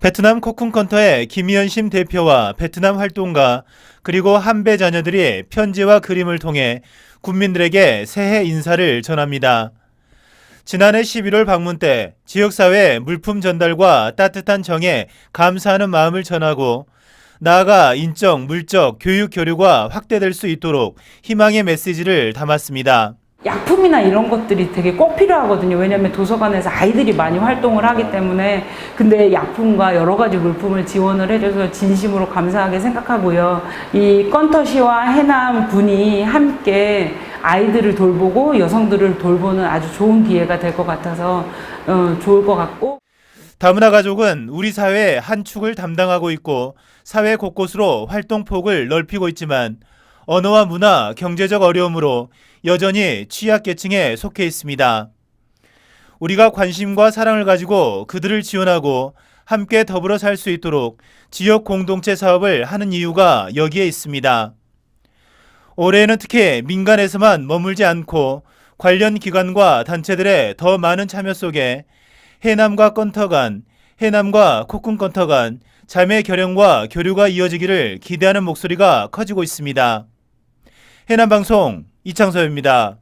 베트남 코쿤컨터의 김현심 대표와 베트남 활동가 그리고 한배 자녀들이 편지와 그림을 통해 국민들에게 새해 인사를 전합니다. 지난해 11월 방문 때 지역사회 물품 전달과 따뜻한 정에 감사하는 마음을 전하고 나아가 인적, 물적, 교육 교류가 확대될 수 있도록 희망의 메시지를 담았습니다. 약품이나 이런 것들이 되게 꼭 필요하거든요. 왜냐하면 도서관에서 아이들이 많이 활동을 하기 때문에 근데 약품과 여러 가지 물품을 지원을 해줘서 진심으로 감사하게 생각하고요. 이 건터시와 해남 군이 함께 아이들을 돌보고 여성들을 돌보는 아주 좋은 기회가 될 것 같아서 어, 좋을 것 같고 다문화 가족은 우리 사회의 한 축을 담당하고 있고 사회 곳곳으로 활동폭을 넓히고 있지만 언어와 문화, 경제적 어려움으로 여전히 취약계층에 속해 있습니다. 우리가 관심과 사랑을 가지고 그들을 지원하고 함께 더불어 살 수 있도록 지역 공동체 사업을 하는 이유가 여기에 있습니다. 올해는 특히 민간에서만 머물지 않고 관련 기관과 단체들의 더 많은 참여 속에 해남과 건터 간, 해남과 코쿤 건터 간 자매 결연과 교류가 이어지기를 기대하는 목소리가 커지고 있습니다. 해남방송 이창서입니다.